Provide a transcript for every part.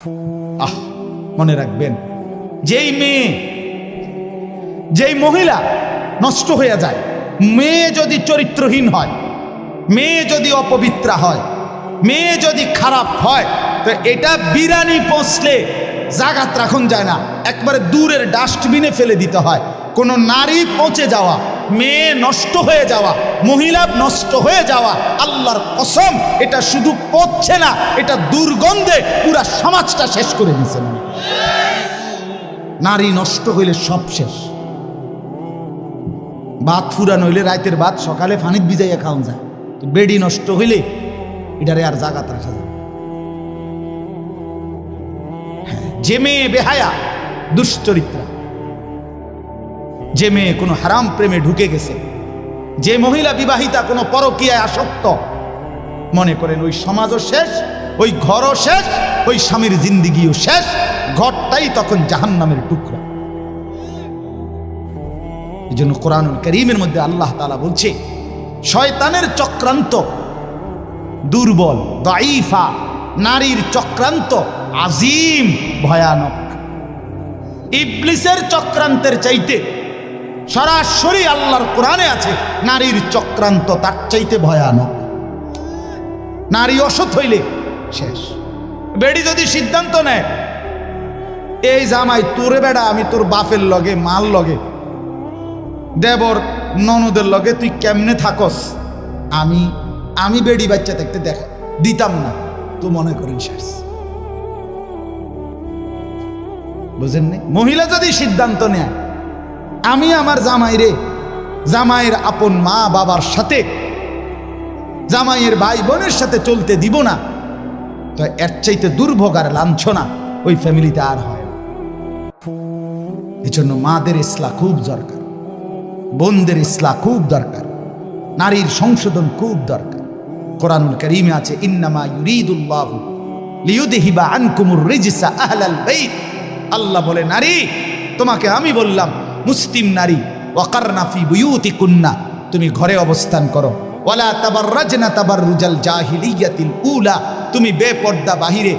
আহ, মনে রাখবেন, যেই মেয়ে, যেই মহিলা নষ্ট হয়ে যায়, মেয়ে যদি চরিত্রহীন হয়, মেয়ে যদি অপবিত্রা হয়, মেয়ে যদি খারাপ হয়, তো এটা বিরানি পৌঁছলে জাগাত রাখুন যায় না। একবারে দূরের ডাস্টবিনে ফেলে দিতে হয়। কোনো নারী পৌঁছে যাওয়া মেয়ে নষ্ট হয়ে যাওয়া মহিলা নষ্ট হয়ে যাওয়া আল্লাহর কসম এটা শুধু পচছে না এটা দুর্গন্ধে পুরা সমাজটা শেষ করে দিচ্ছে না নারী নষ্ট হইলে সব শেষ। ভাত ফুরান হইলে রাতের ভাত সকালে ফানিত ভিজাইয়া খাওয়া যায়। বেডি নষ্ট হইলে এটারে আর জাগাত রাখা যায় হ্যাঁ, যে মেয়ে বেহায়া দুশ্চরিত্রা। যে মেয়ে কোনো হারাম প্রেমে ঢুকে গেছে, যে মহিলা বিবাহিতা কোনো পরকীয়ায় আসক্ত, মনে করেন ওই সমাজও শেষ, ওই ঘরও শেষ, ওই স্বামীর জিন্দিগিও শেষ, ঘরটাই তখন জাহান্নামের টুকরা। এই জন্য কোরআনুল করিমের মধ্যে আল্লাহ তালা বলছে, শয়তানের চক্রান্ত দুর্বল দাইফা নারীর চক্রান্ত আজিম, ভয়ানক। ইবলিসের চক্রান্তের চাইতে সরাসরি আল্লাহর কোরআনে আছে, নারীর চক্রান্ত তার চাইতে ভয়ানক। নারী অসৎ হইলে শেষ। বেড়ি যদি সিদ্ধান্ত নেয়, এই জামাই তোরে বেড়া, আমি তোর বাপের লগে মাল লগে, দেবর ননদের লগে তুই কেমনে থাকস? আমি আমি বেড়ি বাচ্চা দেখতে দেখ, দিতাম না, তো মনে করেন শেষ। বুঝেননি? মহিলা যদি সিদ্ধান্ত নেয় আমি আমার জামাইরে, জামাইয়ের আপন মা বাবার সাথে, জামাইয়ের ভাই বোনের সাথে চলতে দিব না। তো এর চাইতে দুর্ভোগ আর লাঞ্ছনা ওই ফ্যামিলিতে আর হয় না। এই জন্য মাদের ইসলা খুব দরকার, বোনদের ইসলা খুব দরকার, নারীর সংশোধন খুব দরকার। কোরআনুল করিমে আছে, ইন্নামা ইউরিদুল্লাহু লিয়ুদহিবা আনকুমুর রিজসা আহলাল বাইত। আল্লাহ বলে, নারী, তোমাকে আমি বললাম মুসলিম নারী, ওয়াকারনা ফি বুয়ুতিকুন্না, তুমি ঘরে অবস্থান করো। ওয়ালা তাবাররাজনা তাবাররুজাল জাহিলিয়াতিল উলা, তুমি বেপর্দা বাহিরে,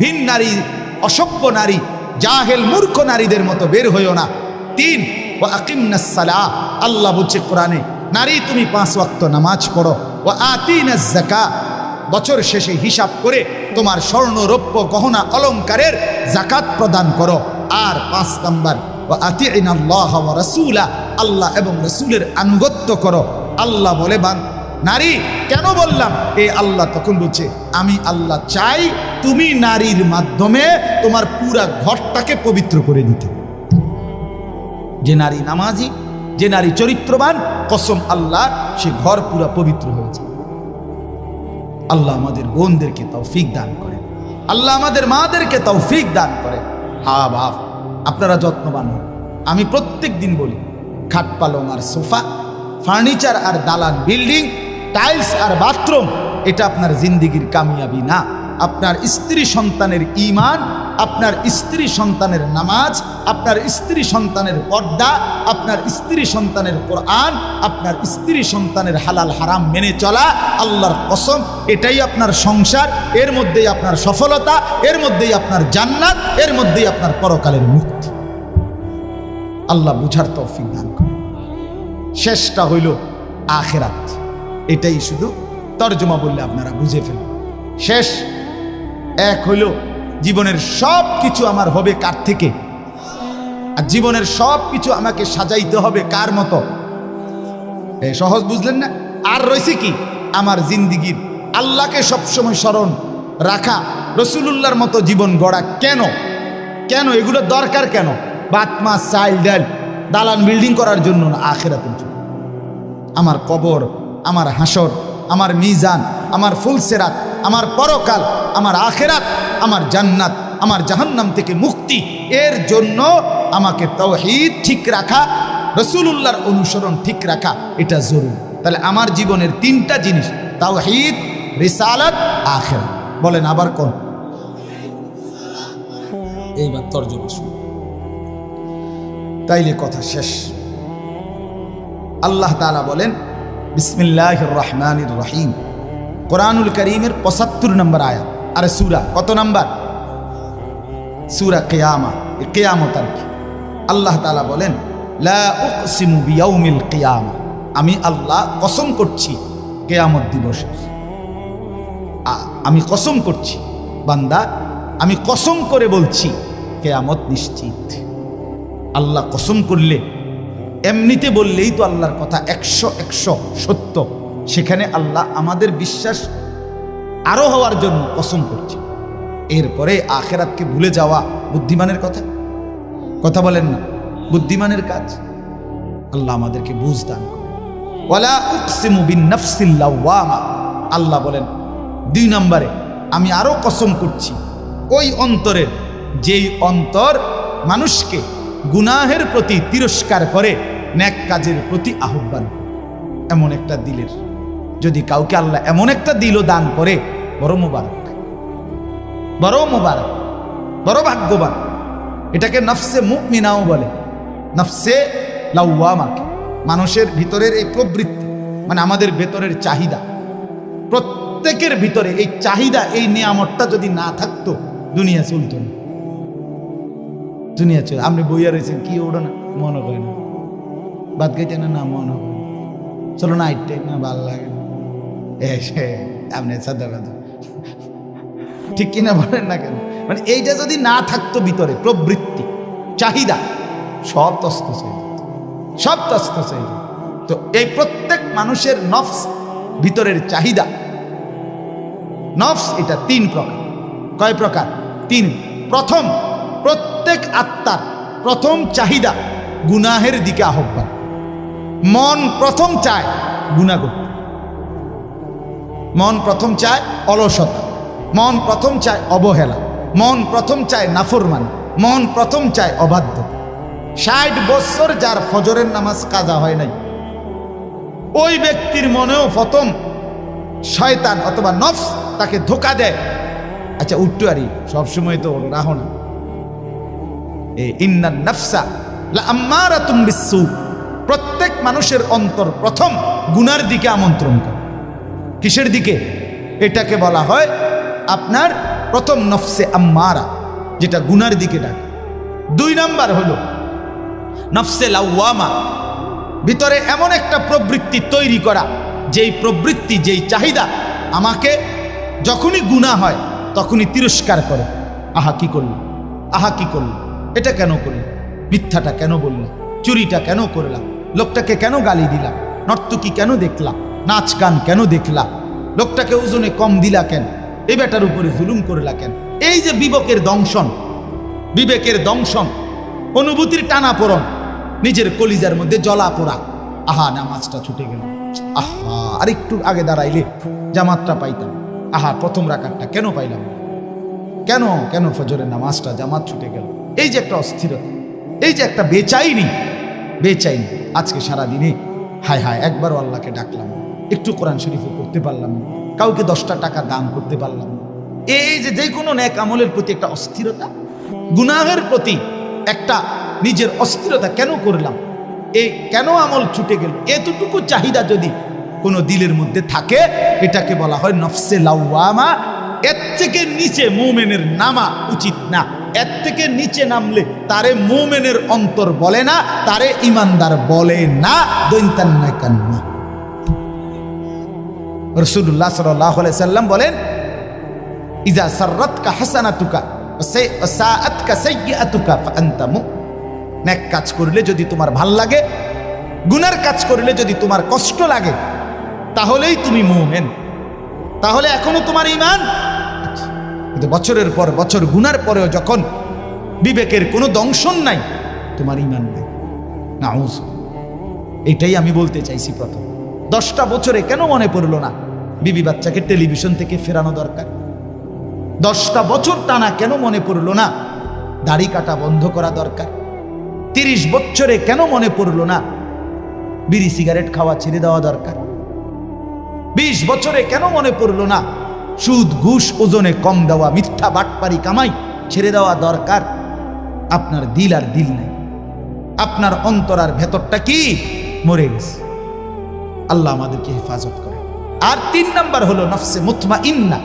ভিন নারী, অসভ্য নারী, জাহেল মূর্খ নারীদের মতো বের হইও না। তিন ও আকিমনাস সালাহ আল্লাহ বলছে কোরআনে, নারী তুমি পাঁচ ওয়াক্ত নামাজ পড়ো। ও আতিনাস যাকা, বছর শেষে হিসাব করে তোমার স্বর্ণ রৌপ্য গহনা অলংকারের জাকাত প্রদান করো। আর পাঁচ নাম্বার রসুলা, আল্লাহ এবং রসুলের আনুগত্য করো। আল্লাহ বলে, বান, নারী, কেন বললাম? এ আল্লাহ তখন বলছে, আমি আল্লাহ চাই তুমি নারীর মাধ্যমে তোমার পুরা ঘরটাকে পবিত্র করে দিতে। যে নারী নামাজি, যে নারী চরিত্রবান, কসম আল্লাহ, সে ঘর পুরা পবিত্র হয়েছে। আল্লাহ আমাদের বোনদেরকে তৌফিক দান করেন। আল্লাহ আমাদের মাদেরকে তৌফিক দান করেন। হা, বাপ। আপনারা যত্নবান হন। আমি প্রত্যেক দিন বলি, খাট পালং আর সোফা, ফার্নিচার আর দালান বিল্ডিং, টাইলস আর বাথরুম, এটা আপনার জিন্দিগির কামিয়াবি না। আপনার স্ত্রী সন্তানের ইমান আপনার স্ত্রী সন্তানের নামাজ, আপনার স্ত্রী সন্তানের পর্দা, আপনার স্ত্রী সন্তানের কোরআন, আপনার স্ত্রী সন্তানের হালাল হারাম মেনে চলা আল্লাহর কসম, এটাই আপনার সংসার, এর মধ্যেই আপনার সফলতা, এর মধ্যেই আপনার জান্নাত, এর মধ্যেই আপনার পরকালের মুক্তি আল্লাহ বুঝার তৌফিক দান করে শেষটা হইল আখেরাত। এটাই শুধু তর্জমা বললে আপনারা বুঝে ফেলুন। শেষ, এক হইল জীবনের সব কিছু আমার হবে কার থেকে? আর জীবনের সব কিছু আমাকে সাজাইতে হবে কার মতো? সহজ বুঝলেন না? আর রয়েছে কি? আমার জিন্দিগির আল্লাহকে সবসময় স্মরণ রাখা, রসুলুল্লাহর মতো জীবন গড়া কেন? কেন? এগুলো দরকার কেন? বাত মাছ চাইল দালান বিল্ডিং করার জন্য না, আখেরাতের আমার কবর, আমার হাসর, আমার মিজান, আমার ফুলসেরাত আমার পরকাল, আমার আখেরাত, আমার জান্নাত, আমার জাহান্নাম থেকে মুক্তি, এর জন্য আমাকে তৌহিদ ঠিক রাখা, রসুলুল্লাহর অনুসরণ ঠিক রাখা, এটা জরুরি। তাহলে আমার জীবনের তিনটা জিনিস, তাওহিদ, রিসালাত, আখেরাত। বলেন আবার কোন? এইবার তর্জমা শুনুন। তাইলে কথা শেষ। আল্লাহ তালা বলেন বিসমিল্লাহ রহমান রহিম। কোরআনুল করিমের পঁচাত্তর নম্বর আয়াত। আরে সুরা, কত নম্বর? সুরা কেয়ামা কেয়ামত আর কি। আল্লাহ তালা বলেন বিয়াউমিল কিয়ামা। আমি আল্লাহ কসম করছি কেয়ামত দিবসে। আমি কসম করছি, বান্দা, আমি কসম করে বলছি, কেয়ামত নিশ্চিত। আল্লাহ কসম করলে, এমনিতে বললেই তো আল্লাহর কথা একশো একশো সত্য। সেখানে আল্লাহ আমাদের বিশ্বাস আরও হওয়ার জন্য কসম করছে। এরপরে আখেরাতকে ভুলে যাওয়া বুদ্ধিমানের কথা? কথা বলেন না, বুদ্ধিমানের কাজ? আল্লাহ আমাদেরকে বুঝ দান আল্লাহ বলেন, দুই নম্বরে আমি আরও কসম করছি, ওই অন্তরের, যেই অন্তর মানুষকে গুনাহের প্রতি তিরস্কার করে, ন্যাক কাজের প্রতি আহ্বান এমন একটা দিলের। যদি কাউকে আল্লাহ এমন একটা দিলও দান করে, বড় মোবারক। বড় মোবারক। বড় ভাগ্যবান। এটাকে নফসে মুমিনাও বলে। নফসে লাউয়ামাকে মানুষের ভিতরের এই প্রবৃত্তি মানে আমাদের ভেতরের চাহিদা। প্রত্যেকের ভিতরে এই চাহিদা, এই নিয়ামতটা যদি না থাকতো, দুনিয়া চলতো না। দুনিয়া চল আপনি বইয়া রয়েছেন কি ওড়ো না মনে হয় না বাদ গাইতে না না, মনে না চলো না আইটে না, ভালো লাগে না। এ, সে, আপনি সাদা কথা ঠিক কিনা বলেন না কেন? মানে এইটা যদি না থাকতো ভিতরে, প্রবৃত্তি, চাহিদা, সব তস্ত যেত। সব তস্ত যেত। তো এই প্রত্যেক মানুষের নফস ভিতরের চাহিদা। নফস এটা তিন প্রকার। কয় প্রকার? তিন। প্রথম, প্রত্যেক আত্মার প্রথম চাহিদা গুনাহের দিকে আহ্বান। মন প্রথম চায় গুণা করতে। মন প্রথম চায় অলসতা। মন প্রথম চায় অবহেলা। মন প্রথম চায় নাফরমান। মন প্রথম চায় অবাধ্য। ষাট বছর যার ফজরের নামাজ কাজা হয় নাই, ওই ব্যক্তির মনেও প্রথম শয়তান অথবা নফস তাকে ধোকা দেয়। আচ্ছা উঠটু আরি, সবসময় তো রাহো না। ইন্নান নফসা আম্মারাতুম বিসু প্রত্যেক মানুষের অন্তর প্রথম গুনার দিকে আমন্ত্রণ করে। কিসের দিকে? এটাকে বলা হয় আপনার প্রথম নফসে আম্মারা, যেটা গুনার দিকে ডাকে। দুই নাম্বার হলো নফসে লাউয়ামা ভিতরে এমন একটা প্রবৃত্তি তৈরি করা, যেই প্রবৃত্তি, যেই চাহিদা আমাকে যখনই গুণা হয়, তখনই তিরস্কার করে। আহা, কি করল? আহা, কি করল? এটা কেন করল? মিথ্যাটা কেন বললাম চুরিটা কেন করলাম লোকটাকে কেন গালি দিলাম নর্তকী কেন দেখলাম নাচ গান কেন দেখলাম লোকটাকে ওজনে কম দিলা কেন? এ বেটার উপরে জুলুম করলা কেন? এই যে বিবেকের দংশন বিবেকের দংশন, অনুভূতির টানাপোড়ন, নিজের কলিজার মধ্যে জলা পোড়া। আহা, নামাজটা ছুটে গেল। আহা আর একটু আগে দাঁড়াইলে জামাতটা পাইতাম। আহা, প্রথম রাকাতটা কেন পাইলাম? কেন কেন ফজরের নামাজটা জামাত ছুটে গেল? এই যে একটা অস্থিরতা, এই যে একটা বেচাইনি বেচাইনি। আজকে সারা দিনে হায় হায়, একবারও আল্লাহকে ডাকলাম একটু কোরআন শরীফও করতে পারলাম কাউকে দশটা টাকা দান করতে পারলাম এই যে যে কোনো ন্যাক আমলের প্রতি একটা অস্থিরতা, গুনাহের প্রতি একটা নিজের অস্থিরতা কেন করলাম? এই কেন আমল ছুটে গেল? এতটুকু চাহিদা যদি কোনো দিলের মধ্যে থাকে, এটাকে বলা হয় নফসে লাউয়ামা এর থেকে নিচে মোমেনের নামা উচিত না। এর থেকে নিচে নামলে তারে মোমেনের অন্তর বলে না, তারে ইমানদার বলে না। দৈন্তান্না কান্না রসুল্লাহ সাল্লাহ সাল্লাম বলেন, ইজা সাররাতকা ফাআনতা মুমিন নেক কাজ করলে যদি তোমার ভালো লাগে, গুনার কাজ করলে যদি তোমার কষ্ট লাগে, তাহলেই তুমি মুমিন। তাহলে এখনও তোমার ইমান। কিন্তু বছরের পর বছর গুনার পরেও যখন বিবেকের কোনো দংশন নাই, তোমার ইমান নাই। না এটাই আমি বলতে চাইছি প্রথম। দশটা বছরে কেন মনে পড়ল না বিবি বাচ্চাকে টেলিভিশন থেকে ফেরানো দরকার? দশটা বছর টানা কেন মনে পড়ল না দাড়ি কাটা বন্ধ করা দরকার? তিরিশ বছরে কেন মনে পড়ল না বিড়ি সিগারেট খাওয়া ছেড়ে দেওয়া দরকার? বিশ বছরে কেন মনে পড়ল না সুদ, ঘুষ, ওজনে কম দেওয়া, মিথ্যা বাটপারি কামাই ছেড়ে দেওয়া দরকার। আপনার দিল আর দিল নেই। আপনার অন্তর আর ভেতরটা কি? মরে গেছে। আল্লাহ আমাদেরকে হেফাজত করে আর তিন নাম্বার হলো নফসে মুতমা ইন্না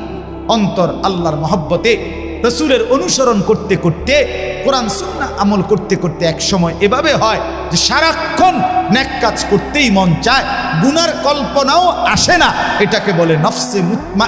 অন্তর আল্লাহর মহব্বতে, রসুলের অনুসরণ করতে করতে, কোরআন সুন্না আমল করতে করতে এক সময় এভাবে হয় যে সারাক্ষণ ন্যাক কাজ করতেই মন চায়, গুনার কল্পনাও আসে না। এটাকে বলে নফসে মুতমা